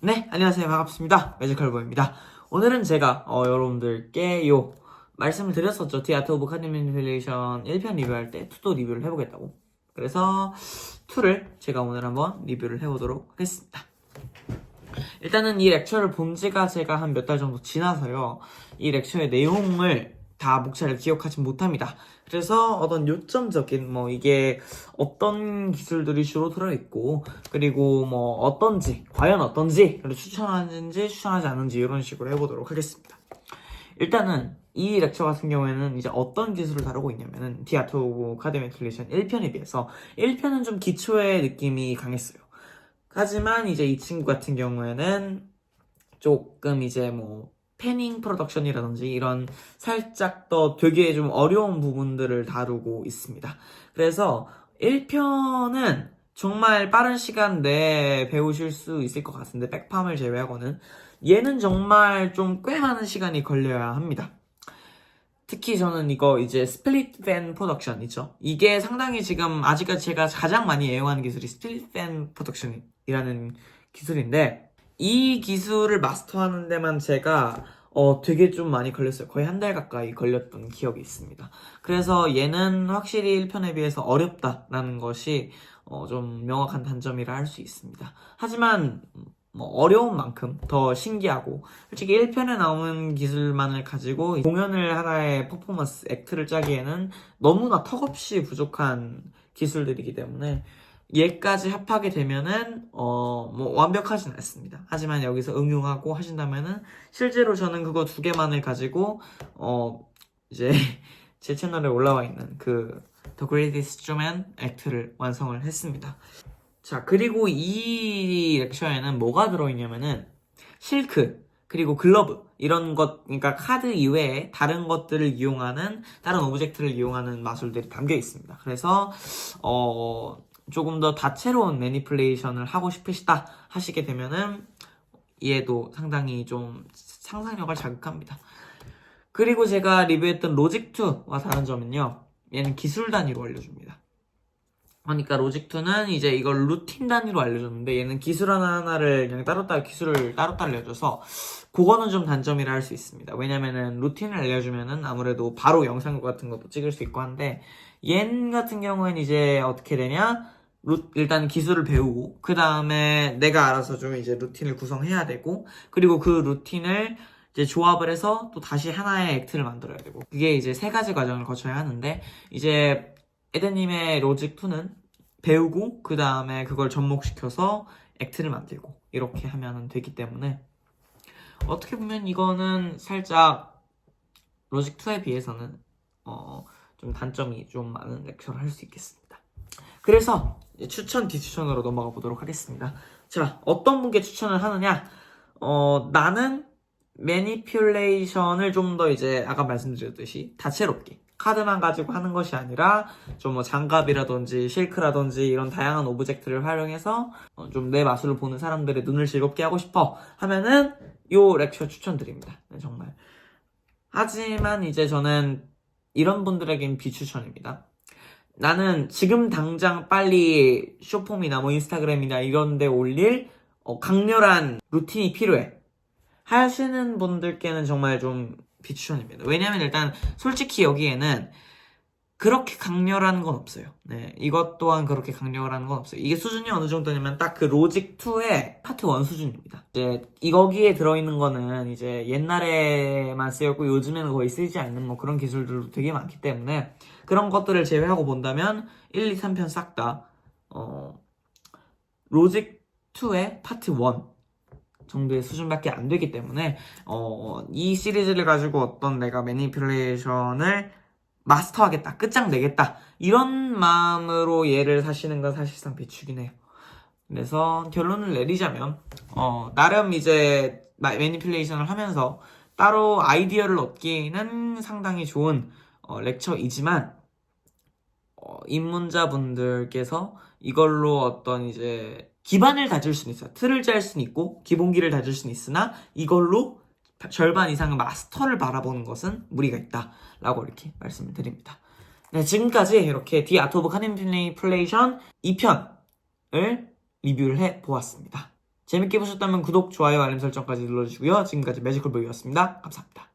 네, 안녕하세요. 반갑습니다. 매지컬보입니다. 오늘은 제가 어, 여러분들께 요 말씀을 드렸었죠. 디아트 오브 카디맨필레이션 1편 리뷰할 때 2도 리뷰를 해보겠다고. 그래서 2를 제가 오늘 한번 리뷰를 해보도록 하겠습니다. 일단은 이 렉처를 본 지가 제가 한 몇 달 정도 지나서요. 이 렉처의 내용을 다 목차를 기억하지 못합니다. 그래서 어떤 요점적인 뭐 이게 어떤 기술들이 주로 들어있고 그리고 뭐 어떤지 과연 어떤지를 추천하는지 추천하지 않는지 이런 식으로 해보도록 하겠습니다. 일단은 이 렉처 같은 경우에는 이제 어떤 기술을 다루고 있냐면은 디아트 오브 카드메틀레이션 1편에 비해서 1편은 좀 기초의 느낌이 강했어요. 하지만 이제 이 친구 같은 경우에는 조금 이제 뭐 패닝 프로덕션이라든지 이런 살짝 더 되게 좀 어려운 부분들을 다루고 있습니다. 그래서 1편은 정말 빠른 시간 내에 배우실 수 있을 것 같은데 백팜을 제외하고는 얘는 정말 좀 꽤 많은 시간이 걸려야 합니다. 특히 저는 이거 이제 스플릿 팬 프로덕션이죠. 이게 상당히 지금 아직까지 제가 가장 많이 애용하는 기술이 스플릿 팬 프로덕션이라는 기술인데 이 기술을 마스터하는 데만 제가 어 되게 좀 많이 걸렸어요. 거의 한 달 가까이 걸렸던 기억이 있습니다. 그래서 얘는 확실히 1편에 비해서 어렵다라는 것이 어 좀 명확한 단점이라 할 수 있습니다. 하지만 뭐 어려운 만큼 더 신기하고 솔직히 1편에 나오는 기술만을 가지고 공연을 하나의 퍼포먼스 액트를 짜기에는 너무나 턱없이 부족한 기술들이기 때문에 얘까지 합하게 되면은 어 뭐 완벽하진 않습니다. 하지만 여기서 응용하고 하신다면은 실제로 저는 그거 두 개만을 가지고 어 이제 제 채널에 올라와 있는 그 The Greatest Showman 액트를 완성을 했습니다. 자, 그리고 이 렉처에는 뭐가 들어있냐면은 실크, 그리고 글러브, 이런 것, 그러니까 카드 이외에 다른 것들을 이용하는, 다른 오브젝트를 이용하는 마술들이 담겨 있습니다. 그래서, 어, 조금 더 다채로운 매니플레이션을 하고 싶으시다 하시게 되면은 얘도 상당히 좀 상상력을 자극합니다. 그리고 제가 리뷰했던 로직2와 다른 점은요, 얘는 기술 단위로 알려줍니다. 그러니까 로직2는 이제 이걸 루틴 단위로 알려줬는데 얘는 기술 하나하나를 그냥 따로따로 기술을 따로따로 알려줘서 그거는 좀 단점이라 할 수 있습니다. 왜냐면은 루틴을 알려주면은 아무래도 바로 영상 같은 것도 찍을 수 있고 한데 얘 같은 경우에는 이제 어떻게 되냐? 루- 일단 기술을 배우고 그 다음에 내가 알아서 좀 이제 루틴을 구성해야 되고 그리고 그 루틴을 이제 조합을 해서 또 다시 하나의 액트를 만들어야 되고 그게 이제 세 가지 과정을 거쳐야 하는데 이제 에덴님의 로직 2는 배우고 그 다음에 그걸 접목시켜서 액트를 만들고 이렇게 하면 되기 때문에 어떻게 보면 이거는 살짝 로직 2에 비해서는 어, 좀 단점이 좀 많은 렉처를 할 수 있겠습니다. 그래서 추천 디추천으로 넘어가 보도록 하겠습니다. 자, 어떤 분께 추천을 하느냐? 어, 나는 매니퓰레이션을 좀 더 이제 아까 말씀드렸듯이 다채롭게 카드만 가지고 하는 것이 아니라 좀 뭐 장갑이라든지 실크라든지 이런 다양한 오브젝트를 활용해서 어, 좀내 마술을 보는 사람들의 눈을 즐겁게 하고 싶어 하면은 요 렉처 추천드립니다. 네, 정말. 하지만 이제 저는 이런 분들에겐 비추천입니다. 나는 지금 당장 빨리 쇼폼이나 뭐 인스타그램이나 이런 데 올릴 어, 강렬한 루틴이 필요해. 하시는 분들께는 정말 좀 비추천입니다. 왜냐면 일단 솔직히 여기에는 그렇게 강렬한 건 없어요. 네, 이것 또한 그렇게 강렬한 건 없어요. 이게 수준이 어느 정도냐면 딱 그 로직 2의 파트 1 수준입니다. 이제 이 거기에 들어있는 거는 이제 옛날에만 쓰였고 요즘에는 거의 쓰이지 않는 뭐 그런 기술들도 되게 많기 때문에 그런 것들을 제외하고 본다면 1, 2, 3편 싹 다 어, 로직 2의 파트 1 정도의 수준밖에 안 되기 때문에 어, 이 시리즈를 가지고 어떤 내가 매니플레이션을 마스터하겠다, 끝장내겠다 이런 마음으로 얘를 사시는 건 사실상 해요. 그래서 결론을 내리자면 어, 나름 이제 마- 매니플레이션을 하면서 따로 아이디어를 얻기는 상당히 좋은 어, 렉처이지만 어, 입문자분들께서 이걸로 어떤 이제 기반을 다질 수는 있어요. 틀을 짤 수는 있고 기본기를 다질 수는 있으나 이걸로 절반 이상의 마스터를 바라보는 것은 무리가 있다 라고 이렇게 말씀을 드립니다. 네, 지금까지 이렇게 디 아트 오브 카니플레이션 2편을 리뷰를 해 보았습니다. 재밌게 보셨다면 구독, 좋아요, 알림 설정까지 눌러주시고요. 지금까지 매지컬 보이였습니다. 감사합니다.